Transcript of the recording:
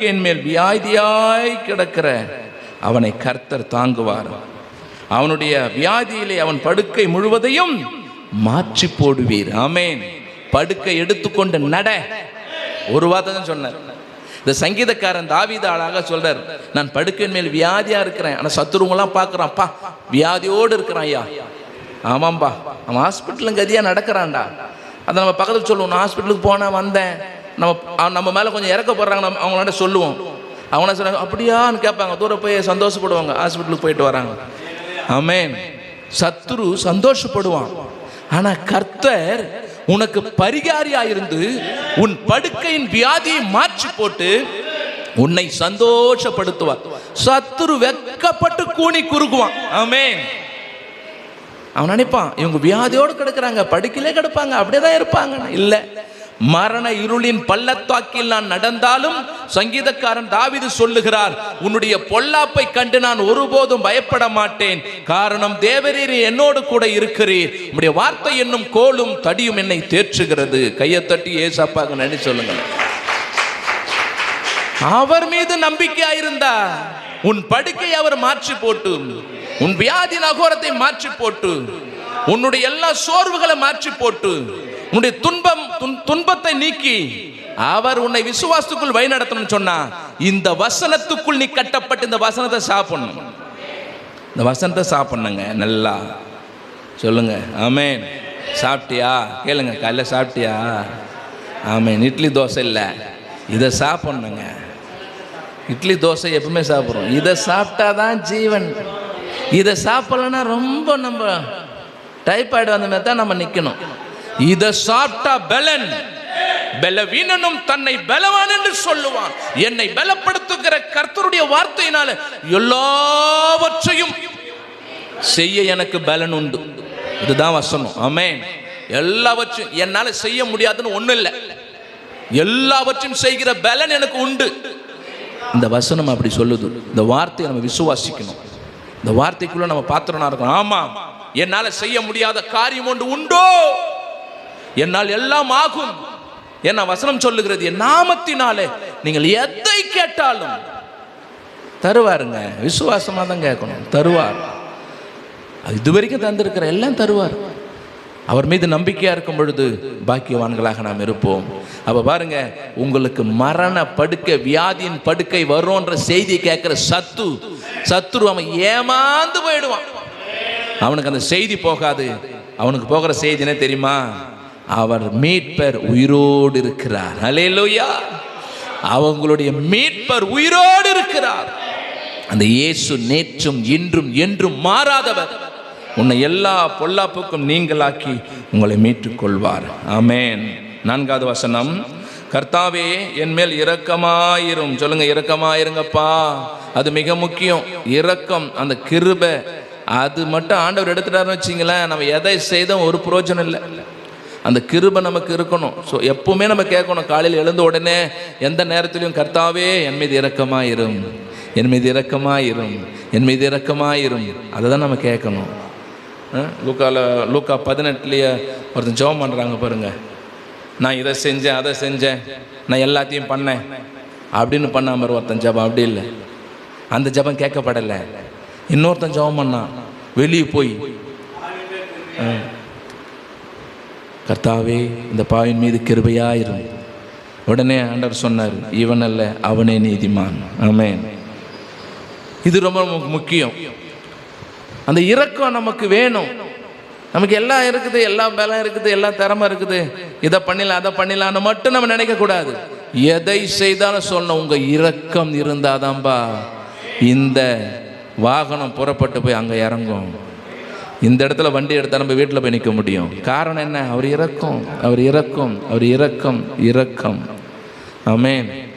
என் மேல் வியாதியாய் கிடக்கிற அவனை கர்த்தர் தாங்குவார். அவனுடைய வியாதியிலே அவன் படுக்கை முழுவதையும் மாற்றி போடுவீர். ஆமேன். படுக்கை எடுத்துக்கொண்டு நட. ஒரு வார்த்தை தான் சொன்னார். இந்த சங்கீதக்காரன் தாவிதாளாக ஆளாக சொல்றார் நான் படுக்கையின் மேல் வியாதியா இருக்கிறேன். ஆனா சத்துருவங்களாம் பார்க்கறான். பா வியாதியோடு இருக்கிறான் ஐயா. ஆமாம்பா. அவன் ஹாஸ்பிட்டலுங்க கதியா நடக்கிறான்டா. அதை நம்ம பக்கத்தில் சொல்லுவோம். நான் ஹாஸ்பிட்டலுக்கு போனேன் வந்தேன். நம்ம நம்ம மேலே கொஞ்சம் இறக்கப்படுறாங்க நம்ம அவங்களாட்ட சொல்லுவோம். அவங்க சொல்கிறாங்க அப்படியான்னு கேட்பாங்க. தூரம் போய் சந்தோஷப்படுவாங்க. ஹாஸ்பிட்டலுக்கு போயிட்டு வராங்க. ஆமேன். சத்துரு சந்தோஷப்படுவான். ஆனால் கர்த்தர் உனக்கு பரிகாரியாயிருந்து உன் படுக்கையின் வியாதியை மாற்றி போட்டு உன்னை சந்தோஷப்படுத்துவார். சத்துரு வெக்கப்பட்டு கூனி குறுகுவான் ஆமேன். அவன் நினைப்பான் இவங்க வியாதியோடு கிடக்குறாங்க படுக்கையிலே கிடப்பாங்க அப்படியே தான் இருப்பாங்க இல்லை மரண இருளின் பள்ளத்தாக்கில் நான் நடந்தாலும் சங்கீதக்காரன் தாவிது சொல்லுகிறார் உன்னுடைய பொல்லாப்பை கண்டு நான் ஒருபோதும் பயப்பட மாட்டேன். காரணம் தேவரீர் என்னோடு கூட இருக்கிறீர். உடைய வார்த்தை என்னும் கோலும் தடியும் என்னை தேற்றுகிறது. கையை தட்டி ஏசாப்பாக நினை சொல்லுங்க அவர் மீது நம்பிக்கையாயிருந்தா உன் படுக்கை அவர் மாற்றி போட்டு உன் வியாதி நகோரத்தை மாற்றி போட்டு உன்னுடைய எல்லா சோர்வுகளை மாற்றி போட்டு உன்னுடைய துன்பம் துன்- துன்பத்தை நீக்கி அவர் உன்னை விசுவாசத்துக்குள் வழிநடத்தணும்னு சொன்னா இந்த வசனத்துக்குள் நீ கட்டப்பட்டு இந்த வசனத்தை சாப்பிடணும். இந்த வசனத்தை சாப்பிடணுங்க நல்லா. சொல்லுங்க ஆமேன். சாப்பிட்டியா? கேளுங்க காலைல சாப்பிட்டியா? ஆமேன். இட்லி தோசை இல்லை. இதை சாப்பிடணுங்க. இட்லி தோசை எப்பவுமே சாப்பிட்றோம். இதை சாப்பிட்டா தான் ஜீவன். இதை சாப்பிடலன்னா ரொம்ப நம்ம டைபாய்டு வந்த மாதிரி தான் நம்ம நிற்கணும் இதை சாப்பிட்டா பலன். பலவீனனும் தன்னை பலவான் என்று சொல்லுவான். என்னை பலப்படுத்துகிற கர்த்தருடைய வார்த்தையினால எல்லாவற்றையும் செய்ய எனக்கு பலன் உண்டு. இதுதான் வசனம். ஆமேன். எல்லாவற்றையும் என்னால செய்ய முடியாதுன்னு ஒன்றும் இல்லை. எல்லாவற்றையும் செய்கிற பலன் எனக்கு உண்டு. இந்த வசனம் அப்படி சொல்லுது. இந்த வார்த்தையை நம்ம விசுவாசிக்கணும். இந்த வார்த்தைக்குள்ள நம்ம பாத்திரனா இருக்கணும். ஆமா. என்னால செய்ய முடியாத காரியம் ஒன்று உண்டோ? என்னால் எல்லாம் ஆகும். என்ன வசனம் சொல்லுகிறது என் நாமத்தினாலே நீங்கள் எதை கேட்டாலும் தருவாருங்க. விசுவாசமாக தான் கேட்கணும். தருவார். அது இதுவரைக்கும் தந்திருக்கிற எல்லாம் தருவார். அவர் மீது நம்பிக்கையாக இருக்கும் பொழுது பாக்கியவான்களாக நாம் இருப்போம். அப்போ பாருங்க உங்களுக்கு மரண படுக்கை வியாதியின் படுக்கை வரும்ன்ற செய்தி கேட்குற சத்து சத்துரு அவன் ஏமாந்து போயிடுவான். அவனுக்கு அந்த செய்தி போகாது. அவனுக்கு போகிற செய்தி என்ன தெரியுமா? அவர் மீட்பர் உயிரோடு இருக்கிறார். அலையலோயா அவங்களுடைய மீட்பர் உயிரோடு இருக்கிறார். அந்த இயேசு நேற்றும் இன்றும் என்றும் மாறாதவர். உன்னை எல்லா பொல்லாப்புக்கும் நீங்களாக்கி உங்களை மீட்டுக் கொள்வார் நான்காவது வசனம். கர்த்தாவே என் மேல் இரக்கமாயிரும். சொல்லுங்க இரக்கமாயிருங்கப்பா. அது மிக முக்கியம். இரக்கம் அந்த கிருபை. அது மட்டும் ஆண்டவர் எடுத்துட்டாருன்னு வச்சிங்களேன் நம்ம எதை செய்தோம் ஒரு புரோஜனம் இல்லை. அந்த கிருபை நமக்கு இருக்கணும். ஸோ எப்பவுமே நம்ம கேட்கணும் காலையில் எழுந்த உடனே எந்த நேரத்திலையும் கர்த்தாவே என் மீது இரக்கமாயிரும். என் மீது இரக்கமாயிரும். என் மீது இரக்கமாயிரும். அதை தான் நம்ம கேட்கணும். அஹ், லூக்கால லூக்கா பதினெட்டுலேயே ஒருத்தன் ஜெபம் பண்ணுறாங்க பாருங்கள் நான் இதை செஞ்சேன் அதை செஞ்சேன். நான் எல்லாத்தையும் பண்ணேன். அப்படின்னு பண்ணாமல் ஒருத்தன் ஜெபம். அப்படி இல்லை. அந்த ஜெபம் கேட்கப்படலை. இன்னொருத்தன் ஜெபம் பண்ணான். வெளியே போய். கர்த்தாவே இந்த பாவின் மீது கிருபையாயிரும். உடனே ஆண்டவர் சொன்னார் இவன் அல்ல அவனே நீதிமான். ஆமேன். இது ரொம்ப முக்கியம். அந்த இரக்கம் நமக்கு வேணும். நமக்கு எல்லாம் இருக்குது எல்லா பலம் இருக்குது எல்லா திறமை இருக்குது. இதை பண்ணிடலாம் அதை பண்ணிடலாம்னு மட்டும் நம்ம நினைக்க கூடாது. எதை செய்தாலும் சொல்லணும் உங்க இரக்கம் இருந்தாதான்பா. இந்த வாகனம் புறப்பட்டு போய் அங்கே இறங்கும். இந்த இடத்துல வண்டி எடுத்தால் நம்ம வீட்டில் போய் நிற்க முடியும். காரணம் என்ன? அவர் இறக்கும் அவர் இறக்கும் அவர் இறக்கம் இறக்கம். ஆமென்.